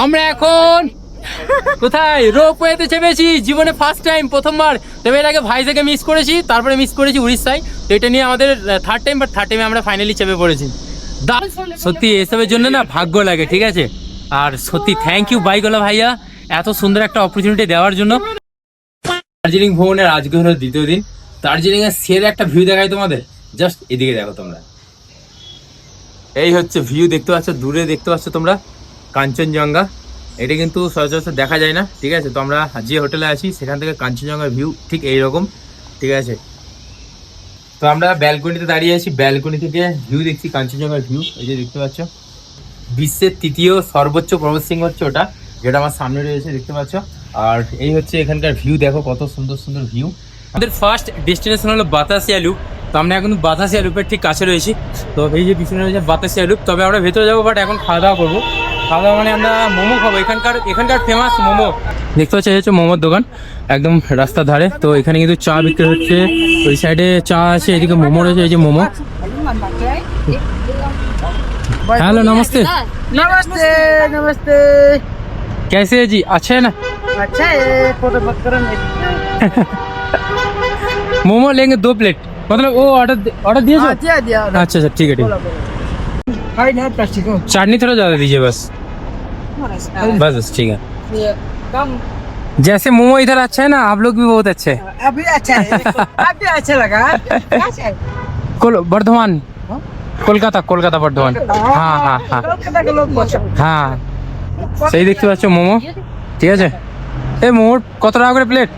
আমরা এখন কোথায়? রোপওয়েতে চেপেছি। জীবনে ফার্স্ট টাইম প্রথমবার। তবে এর আগে ভাইজাকে মিস করেছি তারপরে মিস করেছি উড়িষ্যায়। তো এটা নিয়ে আমাদের থার্ড টাইম বাট থার্ড টাইমে আমরা ফাইনালি চেপে পড়েছি। সত্যি এসবের জন্য না ভাগ্য লাগে ঠিক আছে? আর সত্যি থ্যাংক ইউ বাইকওয়ালা ভাইয়া এত সুন্দর একটা অপরচুনিটি দেওয়ার জন্য। দার্জিলিং ভ্রমণের আজকে হলো দ্বিতীয় দিন। দার্জিলিং এর সের একটা ভিউ দেখাই তোমাদের। জাস্ট এদিকে দেখো তোমরা। এই হচ্ছে ভিউ দেখতে পাচ্ছ? দূরে দেখতে পাচ্ছ তোমরা? কাঞ্চনজঙ্ঘা। এটা কিন্তু সচরাচর দেখা যায় না, ঠিক আছে? তো আমরা যে হোটেলে আছি, সেখান থেকে কাঞ্চনজঙ্ঘার ভিউ ঠিক এইরকম, ঠিক আছে? তো আমরা ব্যালকনিতে দাঁড়িয়ে আছি, ব্যালকনি থেকে ভিউ দেখছি, কাঞ্চনজঙ্ঘার ভিউ এই যে দেখতে পাচ্ছ। বিশ্বের তৃতীয় সর্বোচ্চ পর্বত শৃঙ্গ হচ্ছে ওটা, যেটা আমার সামনে রয়েছে, দেখতে পাচ্ছ? আর এই হচ্ছে এখানকার ভিউ দেখো কত সুন্দর সুন্দর ভিউ আমাদের ফার্স্ট ডেস্টিনেশন হলো বাতাসিয়া লুপ তো আমরা এখন বাতাসিয়া লুপের ঠিক কাছে রয়েছি। তো এই যে পিছনে রয়েছে বাতাসিয়া লুপ তবে আমরা ভেতরে যাব বাট এখন খাওয়া দাওয়া করব। খাওয়া দাওয়া মানে আমরা মোমো খাবো এখানকার এখানকার ফেমাস মোমো দেখতে পাচ্ছি এই হচ্ছে মোমোর দোকান একদম রাস্তার ধারে তো এখানে কিন্তু চা বিক্রি হচ্ছে ওই সাইডে চা আছে এদিকে মোমো রয়েছে এই যে মোমো हेलो नमस्ते नमस्ते नमस्ते कैसे है जी अच्छे है ना अच्छा है फोटो मत करो मोमो लेंगे दो प्लेट मतलब वो ऑर्डर ऑर्डर दिए हाँ दिया दिया अच्छा अच्छा ठीक है ठीक है फाइन है प्लास्टिक हो चाटनी थोड़ा ज़्यादा दीजिए बस बस बस ठीक है कम जैसे मोमो इधर अच्छा है ना आप लोग भी बहुत अच्छे हैं अभी अच्छा है अभी अच्छा लगा अच्छा है कोल बर्धमान কলকাতা কলকাতা বর্ধমান হ্যাঁ হ্যাঁ হ্যাঁ कलकत्ता के लोग पसंद হ্যাঁ সেই দেখতে পাচ্ছ মোমো ঠিক আছে এই মোমোর কত টাকা করে প্লেট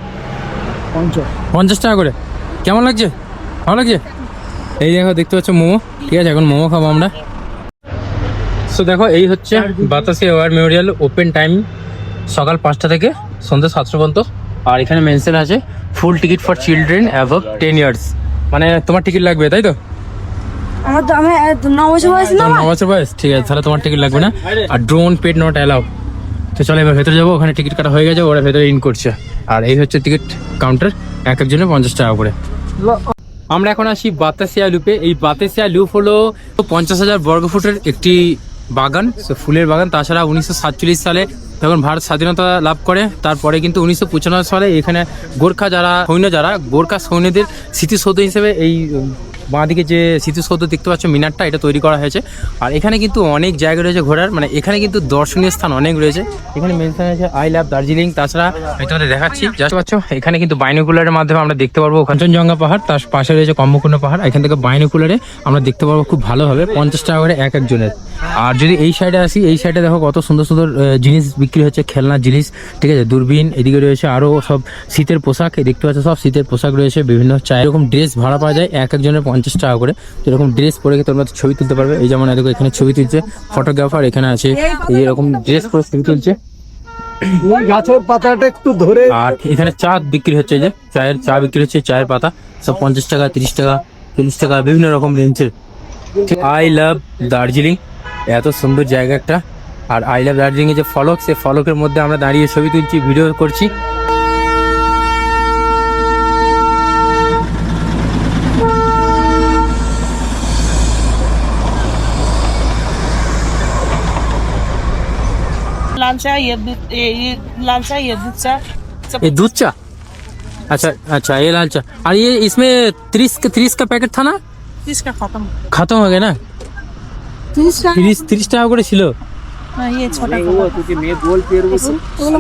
পঞ্চাশ টাকা করে কেমন লাগছে ভালো লাগছে এই দেখো দেখতে পাচ্ছ মোমো ঠিক আছে এখন মোমো খাবো আমরা সো দেখো এই হচ্ছে Batasia war memorial open time সকাল পাঁচটা থেকে সন্ধ্যা সাতটা পর্যন্ত। আর এখানে মেনশন আছে full ticket for children above ten years. মানে তোমার টিকিট লাগবে তাই তো? আমার তো আমি ন বছর বয়স না? তোমার ন বছর বয়স? ঠিক আছে তাহলে তোমার টিকিট লাগবে না। আর ড্রোন পেড নট অ্যালাউ। তো চলো এবার ভেতরে যাব ওখানে টিকিট কাটা হয়ে গেছে ওরা ভেতরে ইন করছে। আর এই হচ্ছে টিকিট কাউন্টার এক পঞ্চাশ টাকা করে। আমরা এখন আসি বাতাসিয়া লুপে। এই বাতাসিয়া লুপ হলো পঞ্চাশ হাজার বর্গফুটের একটি বাগান, সে ফুলের বাগান। তাছাড়া উনিশশো সাতচল্লিশ সালে যখন ভারত স্বাধীনতা লাভ করে, তারপরে কিন্তু উনিশশো পঁচানব্বই সালে এখানে গোর্খা যারা, সৈন্য যারা, গোর্খা সৈন্যদের স্মৃতিসৌধ হিসেবে এই বাঁদিকে যে স্মৃতিসৌধ দেখতে পাচ্ছ, মিনারটা, এটা তৈরি করা হয়েছে। আর এখানে কিন্তু অনেক জায়গা রয়েছে ঘোরার মানে এখানে কিন্তু দর্শনীয় স্থান অনেক রয়েছে। এখানে মেনশন আছে আই লাভ দার্জিলিং, তাছাড়া আমি তোমাদের দেখাচ্ছি জাস্ট পাচ্ছ, এখানে কিন্তু বাইনোকুলারের মাধ্যমে আমরা দেখতে পারব কাঞ্চনজঙ্ঘা পাহাড়, তার পাশে রয়েছে কম্বকুণ্ড পাহাড় এখান থেকে বাইনোকুলারে আমরা দেখতে পারব খুব ভালোভাবে, পঞ্চাশ টাকা করে এক একজনের। আর যদি এই সাইডে আসি, এই সাইডে দেখো কত সুন্দর সুন্দর জিনিস বিক্রি হচ্ছে, খেলনার জিনিস, ঠিক আছে? দূরবীন, এদিকে রয়েছে আরও সব শীতের পোশাক দেখতে পাচ্ছ, সব শীতের পোশাক রয়েছে, বিভিন্ন চাই এরকম ড্রেস ভাড়া পাওয়া যায়, এক একজনের পঞ্চাশ টাকা করে। তো এরকম ড্রেস পরে তোমরা ছবি তুলতে পারবে। এই যেমন এদিকে এখানে ছবি তুলছে ফটোগ্রাফার এখানে আছে এই এরকম ড্রেস পরে ছবি তুলছে। গাছের পাতাটা একটু ধরে। আর এখানে চা বিক্রি হচ্ছে এই যে চায়ের চা বিক্রি হচ্ছে চায়ের পাতা। সব পঞ্চাশ টাকা তিরিশ টাকা চল্লিশ টাকা বিভিন্ন রকম রেঞ্জের। আই লাভ দার্জিলিং এত সুন্দর জায়গা একটা। আর আই লাভ দার্জিলিং এর যে ফলক সে ফলকের মধ্যে আমরা দাঁড়িয়ে ছবি তুলছি ভিডিও করছি। लाल चाय ये दूध ये ये लाल चाय ये दूध चाय सब ये दूध चा अच्छा अच्छा ये लाल चा और ये इसमें तीस तीस का पैकेट था ना इसका खत्म খতম হয়ে গেছে না তিরিশ তিরিশ টাকা করে ছিল हाँ, ये छोटा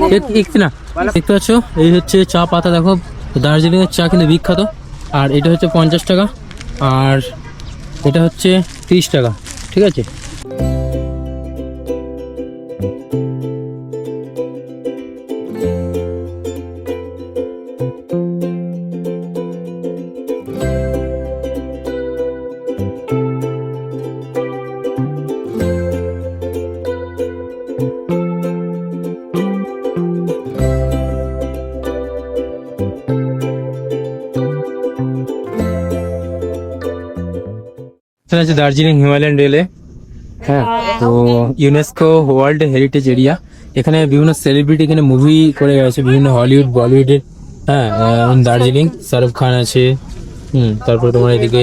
এক- একটি না দেখতে পাচ্ছ এই হচ্ছে চা পাতা দেখো দার্জিলিং এর চা কিন্তু বিখ্যাত আর এটা হচ্ছে পঞ্চাশ টাকা আর এটা হচ্ছে তিরিশ টাকা ঠিক আছে এটা হচ্ছে দার্জিলিং হিমালয়ান রেলে হ্যাঁ তো ইউনেস্কো ওয়ার্ল্ড হেরিটেজ এরিয়া এখানে বিভিন্ন সেলিব্রিটি এখানে মুভি করে গেছে বিভিন্ন হলিউড বলিউডের হ্যাঁ দার্জিলিং শাহরুখ খান আছে হুম তারপর তোমার এদিকে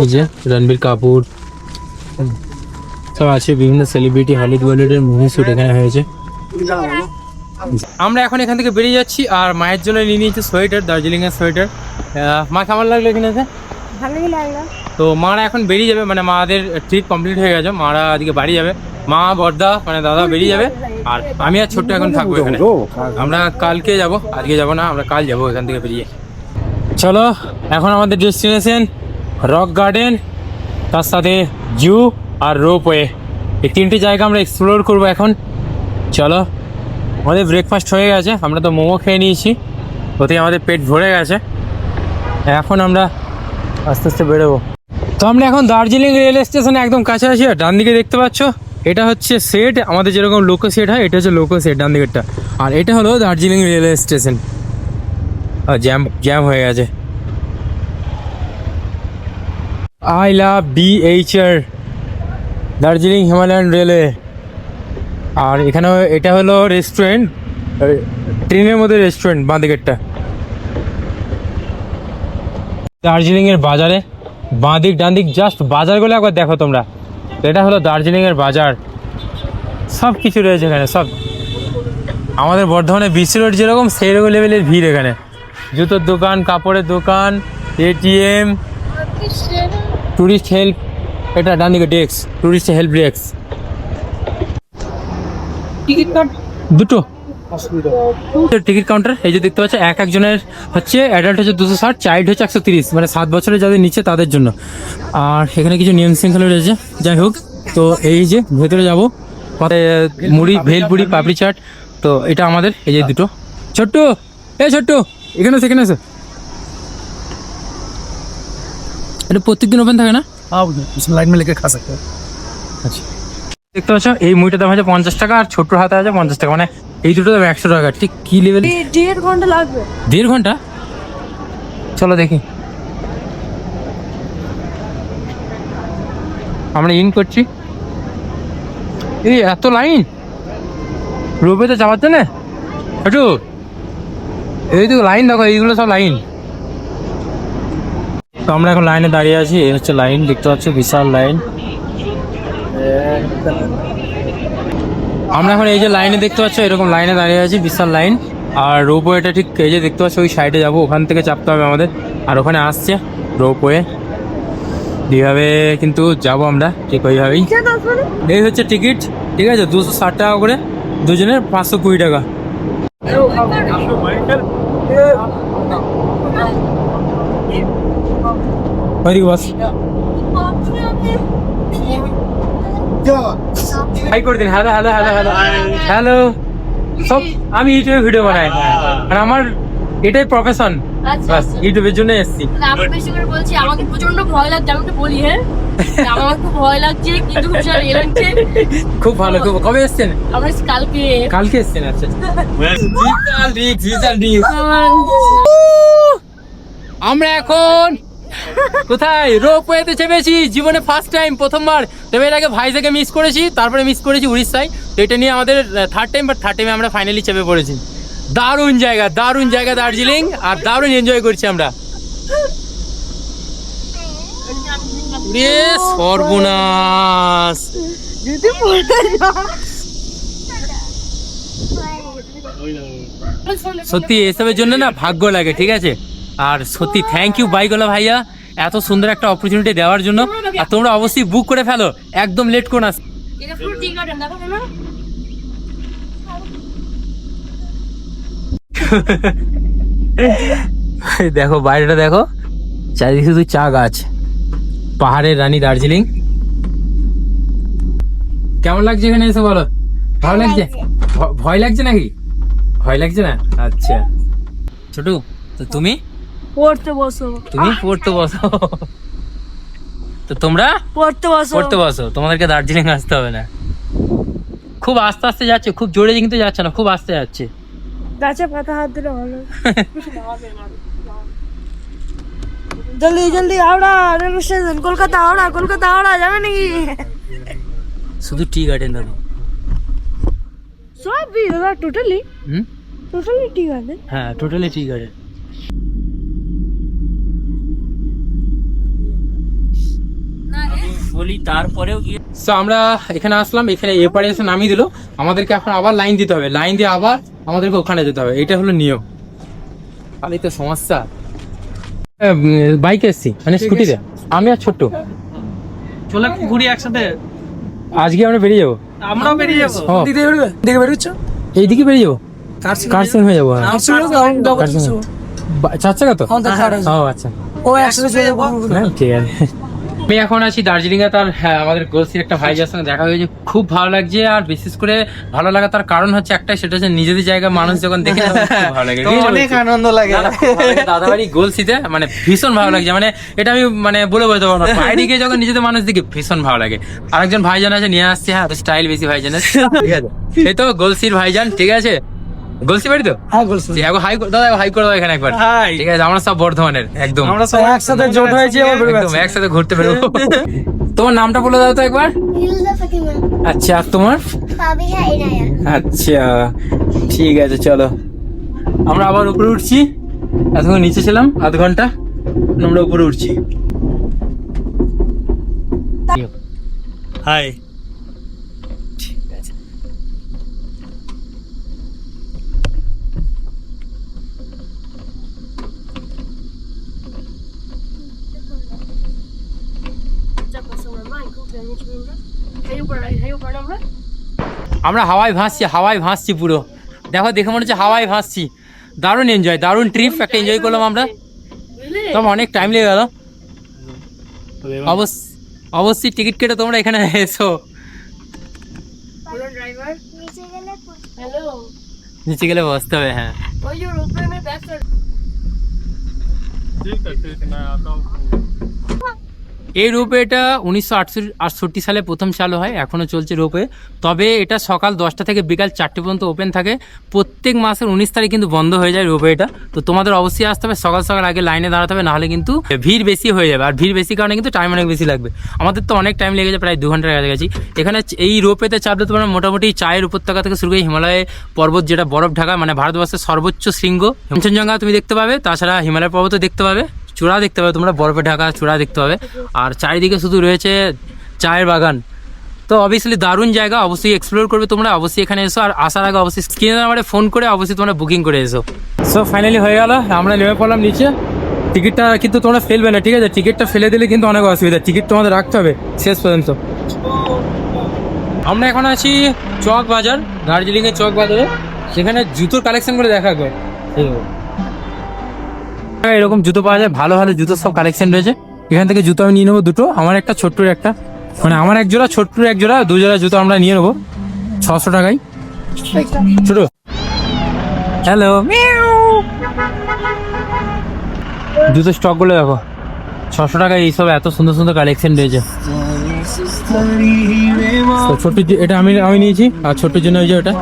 এই যে রণবীর কাপুর সব আছে বিভিন্ন সেলিব্রিটি হলিউড বলিউডের মুভি শুট এখানে হয়েছে আমরা এখন এখান থেকে বেরিয়ে যাচ্ছি আর মায়ের জন্য নিয়ে নিয়েছি সোয়েটার দার্জিলিং এর সোয়েটার মা কেমন লাগল এখানে ভালোই লাগল। তো মারা এখন বেরিয়ে যাবে মানে মাদের ট্রিপ কমপ্লিট হয়ে গেছে, মারা আজকে বাড়ি যাবে। মা, বর্দা মানে দাদা বেরিয়ে যাবে, আর আমি আর ছোট্ট এখন থাকব এখানে। আমরা কালকে যাব, আজকে যাব না, আমরা কাল যাব এখান থেকে বেরিয়ে। চলো, এখন আমাদের ডেস্টিনেশন রক গার্ডেন তার সাথে জু আর রোপওয়ে এই তিনটে জায়গা আমরা এক্সপ্লোর করব এখন। চলো, আমাদের ব্রেকফাস্ট হয়ে গেছে, আমরা তো মোমো খেয়ে নিয়েছি ওতেই আমাদের পেট ভরে গেছে। এখন আমরা আস্তে আস্তে বেরোবো। তো আমরা এখন দার্জিলিং রেল স্টেশনে একদম কাছাকাছি ডান দিকে দেখতে পাচ্ছ, এটা হচ্ছে সেট আমাদের যেরকম লোকো সেট হয়, এটা হচ্ছে লোকো সেট ডান দিকেরটা। আর এটা হলো দার্জিলিং রেলওয়ে স্টেশন। আর জ্যাম জ্যাম হয়ে গেছে। I love B H R Darjeeling Himalayan railway আর এখানে এটা হলো রেস্টুরেন্ট ট্রেনের মধ্যে রেস্টুরেন্ট বাঁ দিকেরটা। দার্জিলিংয়ের বাজারে বাঁ দিক ডান দিক জাস্ট বাজারগুলো একবার দেখো তোমরা। এটা হলো দার্জিলিং এর বাজার। সব কিছু রয়েছে এখানে সব। আমাদের বর্ধমানে বিসি রোড যেরকম সেই রকম লেভেলের ভিড় এখানে। জুতোর দোকান কাপড়ের দোকান এটিএম ট্যুরিস্ট হেল্প এটা ডান দিকে desk tourist help desk ticket card দুটো। টিকিট কাউন্টার এই যে দেখতে পাচ্ছ এক একজনের হচ্ছে অ্যাডাল্ট হচ্ছে দুশো ষাট চাইল্ড হচ্ছে একশো তিরিশ মানে সাত বছরের যাদের নিচে তাদের জন্য। আর এখানে কিছু নিয়ম শৃঙ্খলা রয়েছে। যাই হোক তো এই যে ভেতরে যাব। মুড়ি ভেলপুরি পাপড়ি চাট তো এটা আমাদের এই যে দুটো। ছোট্ট এ ছোট্ট এখানে সেখানে আছে এটা প্রত্যেকদিন ওপেন থাকে না? লাইট আচ্ছা। দেখতে পাচ্ছ এই মুড়িটা দাম আছে পঞ্চাশ টাকা আর ছোট্ট হাতে আছে পঞ্চাশ টাকা মানে এই দুটো দাম একশো টাকা ঠিক কি লেভেল দেড় ঘণ্টা লাগবে। দেড় ঘণ্টা? চলো দেখি। আমরা ইন করছি। এই এত লাইন রোপেতে যাওয়ার জন্য? একটু এই তো লাইন দেখো এইগুলো সব লাইন তো আমরা এখন লাইনে দাঁড়িয়ে আছি এই হচ্ছে লাইন দেখতে পাচ্ছ বিশাল লাইন আমরা এখন এই যে লাইনে দেখতে পাচ্ছ, এরকম লাইনে দাঁড়িয়ে আছি, বিশাল লাইন। আর রোপওয়েটা ঠিক এই যে দেখতে পাচ্ছ, ওই সাইডে যাব, ওখান থেকে চাপতে হবে আমাদের। আর ওখানে আসছে রোপওয়ে। এইভাবে কিন্তু যাব আমরা, ঠিক ওইভাবেই। এই হচ্ছে টিকিট, ঠিক আছে, দুশো ষাট টাকা করে দুজনের পাঁচশো কুড়ি টাকা। ওইদিকে বস। হাই করে দিন। Hello hello hello hello hello সব আমি ইউটিউবে ভিডিও বানাই। আর আমার এটাই প্রফেশন আচ্ছা, বাস আচ্ছা। ইউটিউবের জন্য এসেছি। আমি বেশি করে বলছি আমাকে প্রচণ্ড ভয় লাগছে আমি একটু বলি হ্যাঁ? আমার খুব ভয় লাগছে কিন্তু খুব ভালো খুব কবে এসছেন? আমরা কালকে। কালকে এসছেন আচ্ছা রিক্স আমরা এখন কোথায়? রোপওয়েতে চেপেছি। জীবনে ফার্স্ট টাইম প্রথমবার। তবে এর আগে ভাইজাকে মিস করেছি তারপরে মিস করেছি উড়িষ্যায়। তো এটা নিয়ে আমাদের থার্ড টাইম বাট থার্ড টাইমে আমরা ফাইনালি চেপে পড়েছি। দারুণ জায়গা দারুণ জায়গা দার্জিলিং আর দারুণ এনজয় করছি আমরা। সত্যি এসবের জন্য না ভাগ্য লাগে ঠিক আছে? আর সত্যি থ্যাংক ইউ বাইকওয়ালা ভাইয়া। এত সুন্দর একটা অপরচুনিটি দেওয়ার জন্য। আর তোমরা অবশ্যই বুক করে ফেলো। একদম লেট করো না গার্ডেন দেখো না এই দেখো বাইরেটা দেখো। চারিদিকে শুধু চা গাছ। পাহাড়ের রানী দার্জিলিং। কেমন লাগছে এখানে এসে বলো? ভালো লাগছে? ভয় লাগছে নাকি? ভয় লাগছে না? আচ্ছা। ছোটু তো তুমি? পড়তে বসো। তুমি পড়তে বসো। তো তোমরা? পড়তে বসো। পড়তে বসো। তোমাদেরকে দার্জিলিং আসতে হবে না। খুব আস্তে আস্তে যাচ্ছে খুব জোরে কিন্তু যাচ্ছে না খুব আস্তে যাচ্ছে। গাছে পাতা হাত দিলে ভালো। জলদি জলদি হাওড়া রেল স্টেশন কলকাতা হাওড়া কলকাতা হাওড়া যাবে নাকি? শুধু টি গার্ডেন দাদা। সবই দাদা টোটালি হুম? Totally tea garden. হ্যাঁ টোটালি টি গার্ডেন। বলি তারপরেও গিয়ে সো আমরা এখানে আসলাম এখানে এপারে এসে নামিয়ে দিল। আমাদেরকে এখন আবার লাইন দিতে হবে। লাইন দিয়ে আবার আমাদেরকে ওখানে যেতে হবে। এটা হলো নিয়ম। তাহলেই তো সমস্যা। বাইকে এসছি। মানে স্কুটিতে। আমি আর ছোট্ট। চলে ঘুরি একসাথে। আজকে আমরা বেরিয়ে যাব। আমরাও বেরিয়ে যাব। ও, দিকে বেরোচ্ছ? এইদিকে বেরিয়ে যাব? কার কার হয়ে যাব? হ্যাঁ। চার চাকা তো? আমাদের car আছে। ও আচ্ছা। ও একসাথে চলে যাব। হ্যাঁ, ঠিক আছে। আমি এখন আছি দার্জিলিং এ তার হ্যাঁ, আমাদের গোলসির একটা ভাই যার সঙ্গে দেখা হয়েছে খুব ভালো লাগছে আর বিশেষ করে ভালো লাগা তার কারণ হচ্ছে একটাই সেটা হচ্ছে নিজেদের জায়গায় মানুষ যখন দেখে ভালো লাগে? অনেক আনন্দ লাগে। দাদাবাড়ি গোলসিতে মানে ভীষণ ভালো লাগছে মানে এটা আমি মানে বলে বোঝাতে পারব না। বাইরে গিয়ে যখন নিজেদের মানুষ দেখি ভীষণ ভালো লাগে। আরেকজন ভাইজান আছে নিয়ে আসছে হ্যাঁ স্টাইল বেশি ভাইজানের। ঠিক আছে। এই তো গোলসির ভাইজান ঠিক আছে? গোলসি বাড়ি তো? হ্যাঁ হাই দাদা হাই করে দাও এখানে একবার। ঠিক আছে আমরা সব বর্ধমানের একদম। আমরা সব একসাথে জোট হয়েছে একদম একসাথে ঘুরতে বেরোবো তোমার নামটা বলে দাও তো একবার। আচ্ছা আর তোমার? আচ্ছা ঠিক আছে চলো। আমরা আবার উপরে উঠছি। এতক্ষণ নিচে ছিলাম আধ ঘণ্টা। আমরা উপরে উঠছি। হাই আমরা। হাওয়ায় ভাসছি হাওয়ায় ভাসছি পুরো। দেখো দেখে মনে হচ্ছে হাওয়ায় ভাসছি। দারুণ এনজয় দারুণ ট্রিপ একটা এনজয় করলাম আমরা। তবে অনেক টাইম লেগে গেল। অবশ্য অবশ্যই টিকিট কেটে তোমরা এখানে এসো। নিচে গেলে হ্যালো। নিচে গেলে বসতে হবে হ্যাঁ। রূপেনের ব্যাক এই রোপওয়েটা উনিশশো আটষট্টি সালে প্রথম চালু হয় এখনও চলছে রোপওয়ে তবে এটা সকাল দশটা থেকে বিকাল চারটে পর্যন্ত ওপেন থাকে। প্রত্যেক মাসের উনিশ তারিখ কিন্তু বন্ধ হয়ে যায় রোপওয়েটা তো তোমাদের অবশ্যই আসতে হবে, সকাল সকাল আগে লাইনে দাঁড়াতে হবে, নাহলে কিন্তু ভিড় বেশি হয়ে যাবে। আর ভিড় বেশি কারণে কিন্তু টাইম অনেক বেশি লাগবে। আমাদের তো অনেক টাইম লেগে যায়, প্রায় দু ঘণ্টার কাছাকাছি। এখানে এই রোপওয়েতে চাপলে তোমরা মোটামুটি চায়ের উপত্যকা থেকে শুরু করে হিমালয় পর্বত যেটা বরফ ঢাকা মানে ভারতবর্ষের সর্বোচ্চ শৃঙ্গ। হিমচনজঙ্ঘা তুমি দেখতে পাবে, তাছাড়া হিমালয় পর্বতও দেখতে পাবে। চূড়া দেখতে পাবে তোমরা বরফে ঢাকা চূড়া দেখতে পাবে। আর চারিদিকে শুধু রয়েছে চায়ের বাগান। তো অবভিয়াসলি দারুণ জায়গা অবশ্যই এক্সপ্লোর করবে তোমরা অবশ্যই এখানে এসো। আর আসার আগে অবশ্যই স্ক্রিনে নাম্বারে ফোন করে অবশ্যই তোমরা বুকিং করে এসো। সো ফাইনালি হয়ে গেল আমরা নেমে পড়লাম নিচে। টিকিটটা কিন্তু তোমরা ফেলবে না ঠিক আছে? টিকিটটা ফেলে দিলে কিন্তু অনেক অসুবিধা। টিকিট তোমাদের রাখতে হবে শেষ পর্যন্ত। আমরা এখন আছি চক বাজার দার্জিলিংয়ের চক বাজারে সেখানে জুতোর কালেকশন করে দেখা গো হ্যাঁ, এরকম জুতো পাওয়া যায়। ভালো ভালো জুতো সব কালেকশন রয়েছে। এখান থেকে জুতো আমি নিয়ে নেব দুটো। আমার একটা, ছোট্টর একটা। মানে আমার এক জোড়া, ছোট্টর এক জোড়া, দু জোড়া জুতো আমরা নিয়ে নেব। ছশো টাকায়। ছোট হ্যালো। জুতো স্টকগুলো দেখো। ছশো টাকায় এইসব এত সুন্দর সুন্দর কালেকশন রয়েছে। ছোট্ট এটা আমি আমি নিয়েছি। আর ছোট্টর জন্য ওই যে ওটা।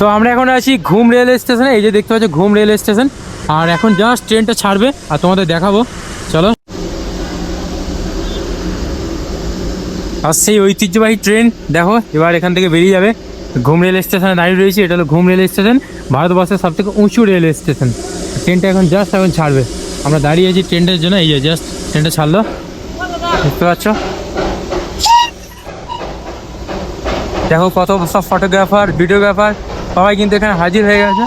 তো আমরা এখন আছি ঘুম রেল স্টেশনে, এই যে দেখতে পাচ্ছ ঘুম রেল স্টেশন। আর এখন জাস্ট ট্রেনটা ছাড়বে, আর তোমাদের দেখাবো। চলো। আর সেই ঐতিহ্যবাহী ট্রেন দেখো, এবার এখান থেকে বেরিয়ে যাবে। ঘুম রেল স্টেশনে দাঁড়িয়ে রয়েছে, এটা হলো ঘুম রেল স্টেশন, ভারতবর্ষের সব থেকে উঁচু রেল স্টেশন। ট্রেনটা এখন জাস্ট এখন ছাড়বে। আমরা দাঁড়িয়ে আছি ট্রেনটার জন্য, এই যে জাস্ট ট্রেনটা ছাড়লো। দেখতে পাচ্ছ? দেখো কত সব ফটোগ্রাফার ভিডিওগ্রাফার সবাই কিন্তু এখানে হাজির হয়ে গেছে।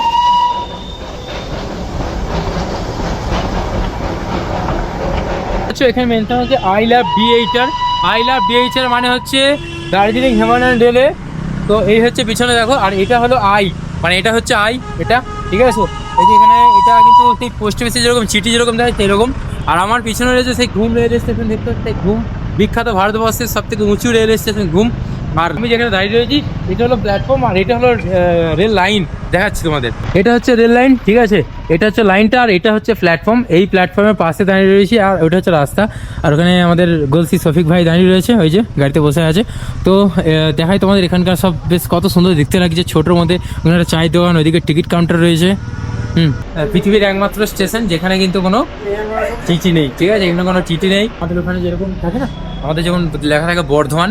আচ্ছা এখানে মেনশন হচ্ছে আই লাভ বিএইচার আই লাভ বিএইচার মানে হচ্ছে দার্জিলিং হিমালয়ান রেলে। তো এই হচ্ছে পিছনে দেখো, আর এটা হলো আই মানে এটা হচ্ছে আই, এটা, ঠিক আছে? এই যে এখানে এটা কিন্তু সেই পোস্ট অফিসে যেরকম চিঠি যেরকম দেয় সেরকম। আর আমার পিছনে রয়েছে সেই ঘুম রেল স্টেশন দেখতে হচ্ছে ঘুম, বিখ্যাত ভারতবর্ষের সব থেকে উঁচু রেল স্টেশন ঘুম। আর আমি যেখানে দাঁড়িয়ে রয়েছি, এটা হলো প্ল্যাটফর্ম আর এটা হলো রেল লাইন দেখাচ্ছি তোমাদের। এটা হচ্ছে রেল লাইন ঠিক আছে? এটা হচ্ছে লাইনটা আর এটা হচ্ছে প্ল্যাটফর্ম এই প্ল্যাটফর্মের পাশে দাঁড়িয়ে রয়েছি আর ওটা হচ্ছে রাস্তা। আর ওখানে আমাদের গোলসি শফিক ভাই দাঁড়িয়ে রয়েছে, ওই যে গাড়িতে বসে আছে। তো দেখাই তোমাদের এখানকার সব বেশ কত সুন্দর দেখতে লাগছে ছোটোর মধ্যে। ওখানে একটা চায়ের দোকান, ওইদিকে টিকিট কাউন্টার রয়েছে। হুম পৃথিবীর একমাত্র স্টেশন, যেখানে কিন্তু কোনো চিঠি নেই, ঠিক আছে? এখানে কোনো চিঠি নেই। আমাদের ওখানে যেরকম থাকে না, আমাদের যেমন লেখা থাকে বর্ধমান।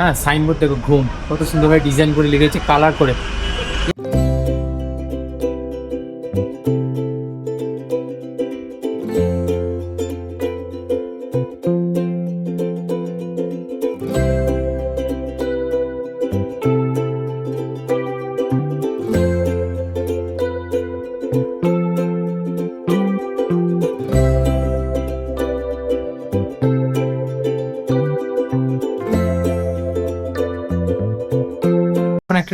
হ্যাঁ সাইনবোর্ড দেখো ঘুম। কত সুন্দরভাবে ডিজাইন করে লিখেছে কালার করে।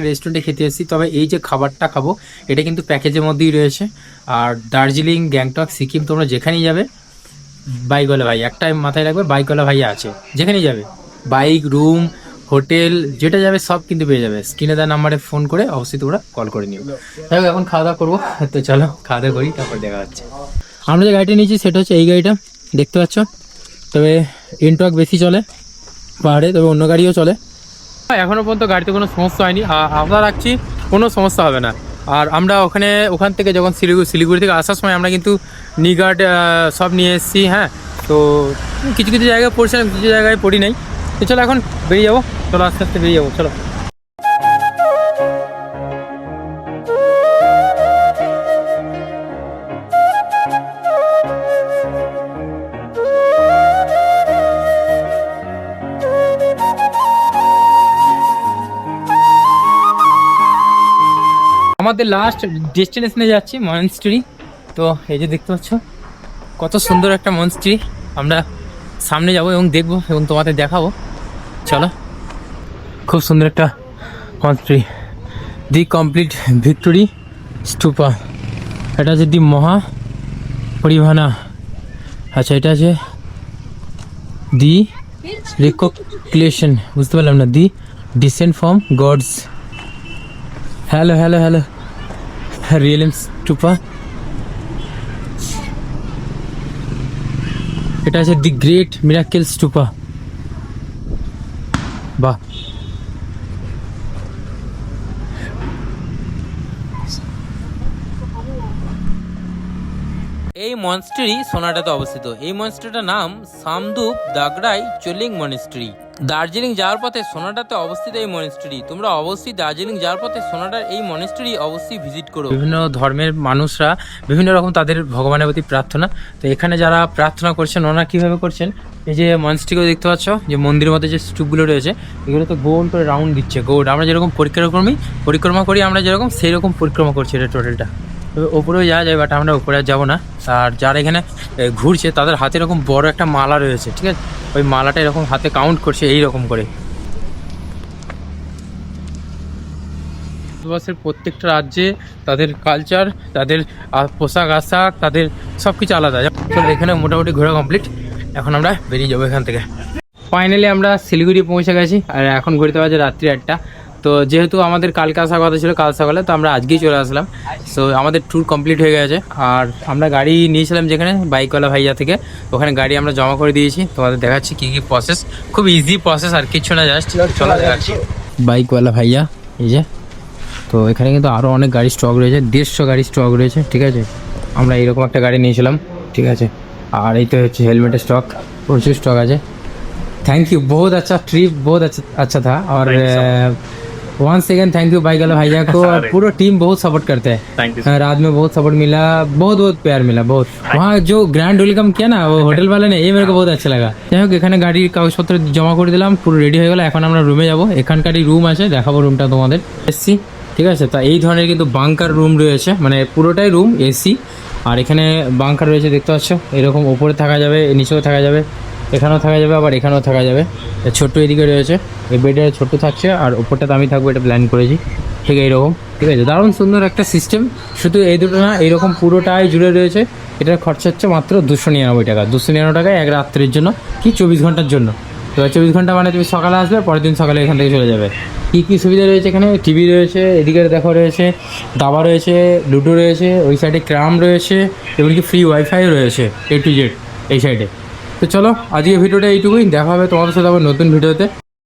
রেস্টুরেন্টে খেতে এসেছি। তবে এই যে খাবারটা খাব, এটা কিন্তু প্যাকেজের মধ্যেই রয়েছে। আর দার্জিলিং, গ্যাংটক, সিকিম তোমরা যেখানেই যাবে, বাইকওয়ালা ভাই, একটাই মাথায় রাখবে, বাইকওয়ালা ভাইয়া আছে। যেখানেই যাবে, বাইক রুম হোটেল, যেটা যাবে সব কিন্তু পেয়ে যাবে। স্ক্রিনে দেওয়া নাম্বারে ফোন করে অবশ্যই তোমরা কল করে নিও। যাই এখন খাওয়া দাওয়া করব। তো চলো, খাওয়া দাওয়া করি, তারপর দেখা হচ্ছে। আমরা যে গাড়িটা নিয়েছি, সেটা হচ্ছে এই গাড়িটা। দেখতে পাচ্ছ? তবে ইনটক বেশি চলে, পাহাড়ে, তবে অন্য গাড়িও চলে। এখনও পর্যন্ত গাড়িতে কোনো সমস্যা হয়নি। আশা রাখছি, কোনো সমস্যা হবে না। আর আমরা ওখানে, ওখান থেকে যখন শিলিগুড়ি শিলিগুড়ি থেকে আসার সময় আমরা কিন্তু নিগার্ড সব নিয়ে এসেছি হ্যাঁ। তো কিছু কিছু জায়গায় পড়ছিলাম, কিছু জায়গায় পড়ি নাই। তো চলো এখন বেরিয়ে যাব। চলো আস্তে আস্তে বেরিয়ে যাব, চলো। আমাদের লাস্ট ডেস্টিনেশনে যাচ্ছি মনস্ট্রি তো এই যে দেখতে পাচ্ছ, কত সুন্দর একটা মনস্ট্রি আমরা সামনে যাব এবং দেখব এবং তোমাদের দেখাবো। চলো, খুব সুন্দর একটা মনস্ট্রি দি কমপ্লিট ভিক্টোরি স্তূপা এটা হচ্ছে দি মহা পরিভানা আচ্ছা এটা আছে দি রিকোক্লেশন বুঝতে পারলাম না the descent from gods hello hello hello রিয়েলিম stupa এটা আছে দি গ্রেট মিরাকেল স্টুপা বাহ এই মনস্ট্রি সোনাটাতে অবস্থিত। এই মনস্ট্রিটার নাম সামদুপ দাগড়াই চলিং মনস্ট্রি দার্জিলিং যাওয়ার পথে সোনাটাতে অবস্থিত এই মনস্ট্রি তোমরা অবশ্যই দার্জিলিং যাওয়ার পথে সোনাটার এই মনস্ট্রি অবশ্যই ভিজিট করো। বিভিন্ন ধর্মের মানুষরা বিভিন্ন রকম তাদের ভগবানের প্রতি প্রার্থনা। তো এখানে যারা প্রার্থনা করছেন, ওনারা কীভাবে করছেন? এই যে মনস্ট্রিগুলো দেখতে পাচ্ছ? যে মন্দিরের মধ্যে যে স্তূপগুলো রয়েছে, এগুলো তো গোল করে রাউন্ড দিচ্ছে, গোল। আমরা যেরকম পরিক্রমী পরিক্রমা করি, আমরা যেরকম সেই রকম পরিক্রমা করছি এটা টোটালটা ওপরেও যাওয়া যায় বাট আমরা উপরে আর যাব না। আর যারা এখানে ঘুরছে, তাদের হাতে এরকম বড় একটা মালা রয়েছে, ঠিক আছে? ওই মালাটা এরকম হাতে কাউন্ট করছে এই রকম করে। ভারতবর্ষের প্রত্যেকটা রাজ্যে তাদের কালচার তাদের পোশাক আশাক, তাদের সব কিছু আলাদা। চলো এখানে মোটামুটি ঘোরা কমপ্লিট এখন আমরা বেরিয়ে যাব এখান থেকে। ফাইনালি আমরা শিলিগুড়ি পৌঁছে গেছি, আর এখন ঘুরতে বাজে রাত্রি আটটা। তো যেহেতু আমাদের কালকে আসার কথা ছিল, কাল সকালে, তো আমরা আজকেই চলে আসলাম। সো আমাদের ট্যুর কমপ্লিট হয়ে গেছে। আর আমরা গাড়ি নিয়েছিলাম যেখানে, বাইকওয়ালা ভাইয়া থেকে। ওখানে গাড়ি আমরা জমা করে দিয়েছি। তোমাদের দেখাচ্ছি কী কী প্রসেস খুব ইজি প্রসেস আর কিছু না জাস্ট চলো দেখাচ্ছি। বাইকওয়ালা ভাইয়া, এই যে। তো এখানে কিন্তু আরও অনেক গাড়ি স্টক রয়েছে, দেড়শো গাড়ি স্টক রয়েছে, ঠিক আছে? আমরা এরকম একটা গাড়ি নিয়েছিলাম, ঠিক আছে? আর এই তো হচ্ছে হেলমেটের স্টক প্রচুর স্টক আছে। थैंक यू बहुत अच्छा ट्रिप बहुत अच्छा अच्छा था और one second thank you bike वाला भैया को और पूरा टीम बहुत सपोर्ट करते हैं थैंक यू हाँ, रात में बहुत सपोर्ट मिला बहुत बहुत प्यार मिला बहुत वहाँ जो গ্র্যান্ড ওয়েলকাম किया ना वो হোটেল वाले ने ये मेरे को बहुत अच्छा लगा যাই হোক এখানে গাড়ির কাগজপত্র জমা করে দিলাম পুরো রেডি হয়ে গেল এখন আমরা রুমে যাব এখানকারই রুম আছে দেখাবো রুমটা তোমাদের এসছি ঠিক আছে তা এই ধরনের কিন্তু বাংকার রুম রয়েছে মানে পুরোটাই রুম এসি আর এখানে বাংকার রয়েছে দেখতে পাচ্ছ এরকম ওপরে থাকা যাবে নিচেও থাকা যাবে এখানেও থাকা যাবে, আবার এখানেও থাকা যাবে। ছোট্ট এদিকে রয়েছে, এই বেডে ছোট্ট থাকছে, আর ওপরটাতে আমি থাকব, এটা প্ল্যান করেছি। ঠিক এইরকম, ঠিক আছে? দারুণ সুন্দর একটা সিস্টেম শুধু এই দুটো না, এইরকম পুরোটাই জুড়ে রয়েছে। এটার খরচা হচ্ছে মাত্র দুশো নিরানব্বই টাকা। দুশো নিরানব্বই টাকা এক রাত্রের জন্য, কি চব্বিশ ঘণ্টার জন্য? এবার চব্বিশ ঘণ্টা মানে তুমি সকালে আসবে, পরের দিন সকালে এখান থেকে চলে যাবে। কী কী সুবিধা রয়েছে এখানে? টিভি রয়েছে, এদিকে দেখো রয়েছে, দাবা রয়েছে, লুডো রয়েছে, ওই সাইডে ক্রাম রয়েছে এমনকি ফ্রি ওয়াইফাইও রয়েছে এ টু জেড এই সাইডে তো চলো আজকে ভিডিওটা এইটুকুই। দেখা হবে তোমাদের সাথে আবার নতুন ভিডিওতে।